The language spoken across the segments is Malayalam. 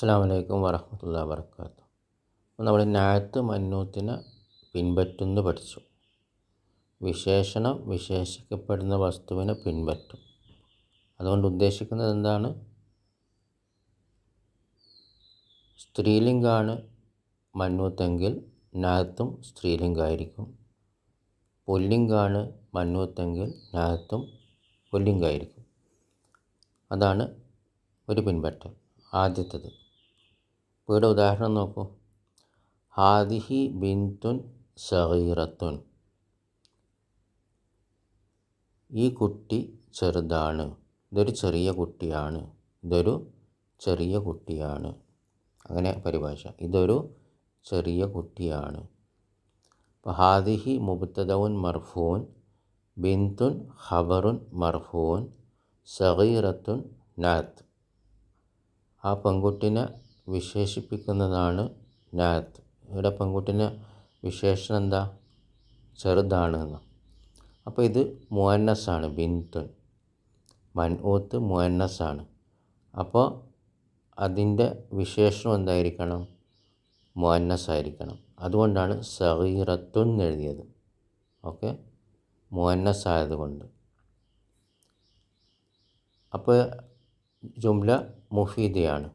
അസ്സാം വലൈക്കും വരഹമുല്ല വർക്കാത്തു അപ്പോൾ നമ്മൾ നാത്ത് മന്നൂത്തിനെ പിൻപറ്റുന്നു പഠിച്ചു. വിശേഷണം വിശേഷിക്കപ്പെടുന്ന വസ്തുവിനെ പിൻപറ്റും. അതുകൊണ്ട് ഉദ്ദേശിക്കുന്നത് എന്താണ്? സ്ത്രീലിംഗാണ് മന്നൂത്തെങ്കിൽ നാത്തും സ്ത്രീലിംഗായിരിക്കും. പുല്ലിംഗാണ് മന്നൂത്തെങ്കിൽ നാത്തും പുല്ലിംഗായിരിക്കും. അതാണ് ഒരു പിൻപറ്റൽ ആദ്യത്തത്. ഇവിടെ ഉദാഹരണം നോക്കൂ. ഹാദിഹി ബിന്തുൻ സഹീറത്തുൻ ഈ കുട്ടി ചെറുതാണ്. ഇതൊരു ചെറിയ കുട്ടിയാണ്. ഇതൊരു ചെറിയ കുട്ടിയാണ്. അങ്ങനെ പരിഭാഷ. ഇതൊരു ചെറിയ കുട്ടിയാണ്. അപ്പോൾ ഹാദിഹി മുബത്തദവുൻ മർഫൂൻ ബിന്തുൻ ഖബറുൻ മർഫൂൻ സഹീറത്തുൻ നാത്ത്. ആ പെൺകുട്ടിനെ വിശേഷിപ്പിക്കുന്നതാണ് നാത്ത്. ഇവിടെ പെൺകുട്ടിനെ വിശേഷണം എന്താ? ചെറുതാണ് എന്ന്. അപ്പോൾ ഇത് മുഅന്നസാണ് ബിന്തുൻ മൻഊത്ത് മുഅന്നസാണ് അപ്പോൾ അതിന്റെ വിശേഷണം എന്തായിരിക്കണം? മുഅന്നസായിരിക്കണം അതുകൊണ്ടാണ് സഹീറത്തുൻ എഴുതിയത്. ഓക്കെ? മുഅന്നസ് ആയതുകൊണ്ട് അപ്പോൾ ജുംല മുഫീദയാണ്.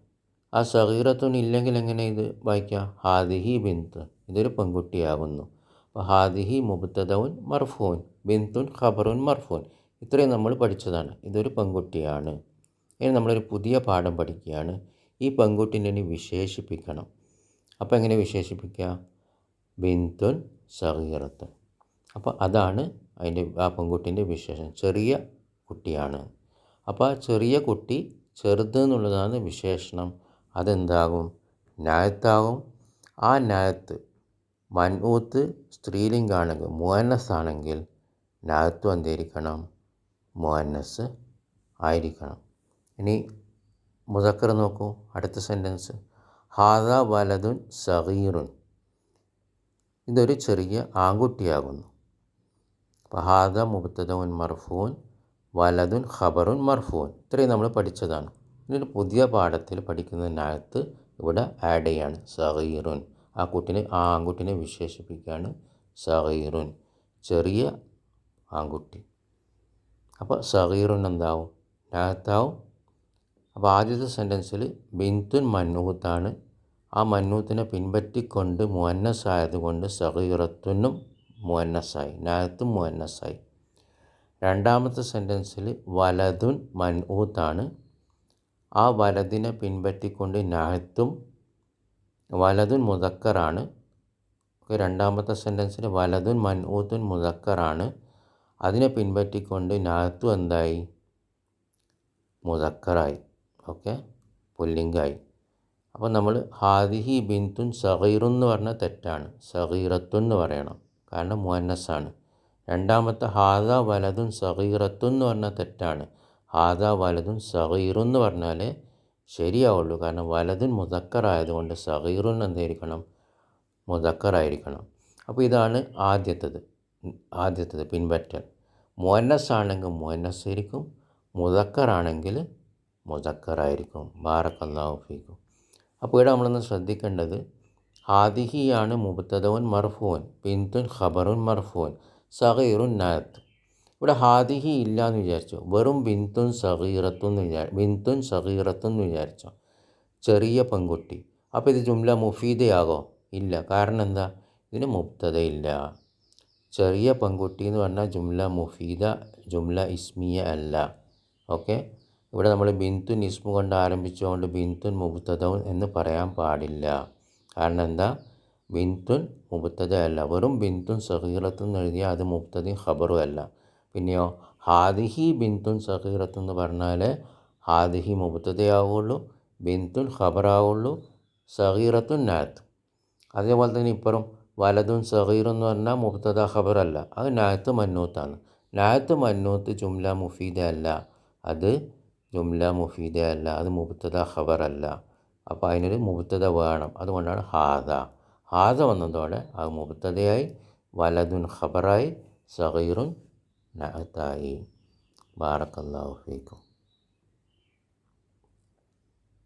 ആ സഗീറത്തുൻ ഇല്ലെങ്കിൽ എങ്ങനെ ഇത് വായിക്കാം? ഹാദിഹി ബിന്ത്. ഇതൊരു പെൺകുട്ടിയാകുന്നു. അപ്പോൾ ഹാദിഹി മുബത്തദവുൻ മർഫൂൻ ബിന്തുൻ ഖബറുൻ മർഫൂൻ. ഇത്രയും നമ്മൾ പഠിച്ചതാണ്. ഇതൊരു പെൺകുട്ടിയാണ്. ഇനി നമ്മളൊരു പുതിയ പാഠം പഠിക്കുകയാണ്. ഈ പെൺകുട്ടിനെ ഇനി വിശേഷിപ്പിക്കണം. അപ്പോൾ എങ്ങനെ വിശേഷിപ്പിക്കുക ബിന്തുൻ സഹീറത്ത് അപ്പോൾ അതാണ് അതിന്റെ ആ പെൺകുട്ടീന്റെ വിശേഷം. ചെറിയ കുട്ടിയാണ്. അപ്പോൾ ആ ചെറിയ കുട്ടി ചെറുത് എന്നുള്ളതാണ് വിശേഷണം. അതെന്താകും? നായത്താകും ആ നായത്ത് സ്ത്രീലിംഗാണെങ്കിൽ മുഅന്നസ് ആണെങ്കിൽ നായത്തും എന്തായിരിക്കണം മുവന്നസ് ആയിരിക്കണം. ഇനി മുതക്കർ നോക്കൂ. അടുത്ത സെന്റൻസ്. ഹാദ വലതുൻ സഹീറുൻ ഇതൊരു ചെറിയ ആൺകുട്ടിയാകുന്നു. അപ്പോൾ ഹാദ മുബത്തദുൻ മർഫൂൻ വലതുൻ ഖബറുൻ മർഫൂൻ. ഇത്രയും നമ്മൾ പഠിച്ചതാണ്. ഇനി പുതിയ പാഠത്തിൽ പഠിക്കുന്നതിനകത്ത് ഇവിടെ ആഡ് ചെയ്യാണ്. സഹീറുൻ ആ കുട്ടിനെ ആ ആൺകുട്ടിനെ വിശേഷിപ്പിക്കുകയാണ് സഹീറുൻ ചെറിയ ആൺകുട്ടി. അപ്പോൾ സഹീറുൻ എന്താവും? നകത്താവും അപ്പോൾ ആദ്യത്തെ സെന്റൻസിൽ ബിന്തുൻ മന്നൂത്താണ്. ആ മന്നൂത്തിനെ പിൻപറ്റിക്കൊണ്ട് മുഅന്നസ് ആയതുകൊണ്ട് സഗീറത്തുനും മുഅന്നസായി നകത്തും മുഅന്നസായി രണ്ടാമത്തെ സെന്റൻസിൽ വലതുൻ മൻഊത്താണ് ആ വലതിനെ പിൻപറ്റിക്കൊണ്ട് നഹത്തും വലതുൻ മുതക്കറാണ് രണ്ടാമത്തെ സെന്റൻസിൽ വലതുൻ മൻഊത്തുൻ മുതക്കറാണ് അതിനെ പിൻപറ്റിക്കൊണ്ട് നഹത്തും എന്തായി? മുതക്കറായി ഓക്കെ പുല്ലിംഗായി. അപ്പോൾ നമ്മൾ ഹാദിഹി ബിന്തുൻ സഗീറുൻ എന്ന് പറഞ്ഞാൽ തെറ്റാണ്. സഗീറത്തുൻ എന്ന് പറയണം. കാരണം മുഅന്നസാണ്. രണ്ടാമത്തെ ഹാദ വലതുൻ സഗീറത്തുൻ എന്ന് പറഞ്ഞാൽ തെറ്റാണ്. ഹാദ വലതുൻ സഹീറു എന്ന് പറഞ്ഞാൽ ശരിയാവുള്ളൂ. കാരണം വലതുൻ മുതക്കറായതുകൊണ്ട് സഹീറുൻ എന്തായിരിക്കണം മുതക്കറായിരിക്കണം അപ്പോൾ ഇതാണ് ആദ്യത്തത്. ആദ്യത്തത് പിൻപറ്റൽ. മുഅന്നസ് ആണെങ്കിൽ മുഅന്നസ് ആയിരിക്കും. മുതക്കറാണെങ്കിൽ മുതക്കറായിരിക്കും ബാറക്കല്ലാഹു ഫീക്കും. അപ്പോൾ ഇവിടെ നമ്മളൊന്ന് ശ്രദ്ധിക്കേണ്ടത് ഹാദിഹിയാണ് മുബത്തതവൻ മർഫുവൻ ബിന്തുൻ ഖബറുൻ മർഫുവൻ സഹീറുൻ നാത്ത്. ഇവിടെ ഹാദിഹി ഇല്ല എന്ന് വിചാരിച്ചു. വെറും ബിന്തുൻ സഹീറത്തു എന്ന് വിചാ ബിന്തുൻ സഹീറത്തു എന്ന് വിചാരിച്ചു. ചെറിയ പെൺകുട്ടി. അപ്പോൾ ഇത് ജുംല മുഫീദയാകോ? ഇല്ല. കാരണം എന്താ? ഇതിന് മുക്തതയില്ല ചെറിയ പെൺകുട്ടി എന്ന് പറഞ്ഞാൽ ജുംല മുഫീദ ജുംല ഇസ്മിയ അല്ല. ഓക്കെ? ഇവിടെ നമ്മൾ ബിന്തുൻ ഇസ്മു കൊണ്ട് ആരംഭിച്ചുകൊണ്ട് ബിന്തുൻ മുബത്തദവും എന്ന് പറയാൻ പാടില്ല. കാരണം എന്താ? ബിന്തുൻ മുബത്തദ അല്ല വെറും ബിന്തുൻ സഹീറത്തും എഴുതിയാൽ അത് മുബ്തതയും ഖബറും അല്ല. പിന്നെയോ ഹാദിഹി ബിന്തുൻ സഹീറത്ത് എന്ന് പറഞ്ഞാൽ ഹാദിഹി മുബത്തതയാവുള്ളൂ ബിന്തുൻ ഖബറാവുള്ളൂ സഹീറത്തുൻ നാത്ത്. അതേപോലെ തന്നെ ഇപ്പുറം വലതുൻ സഹീർ എന്ന് പറഞ്ഞാൽ മുബ്തദ ഖബറല്ല അത് നാത്ത് മന്നൂത്താണ്. നാത്ത് മന്നൂത്ത് ജുംല മുഫീദ അല്ല അത് ജുംല മുഫീദ അല്ല അത് മുബ്തദ ഖബറല്ല. അപ്പോൾ അതിനൊരു മുബ്തദ വേണം അതുകൊണ്ടാണ് ഹാദ. ഹാദ വന്നതോടെ അത് മുബ്തദയായി വലതുൻ ഖബറായി na atai. Barakallahu fikum.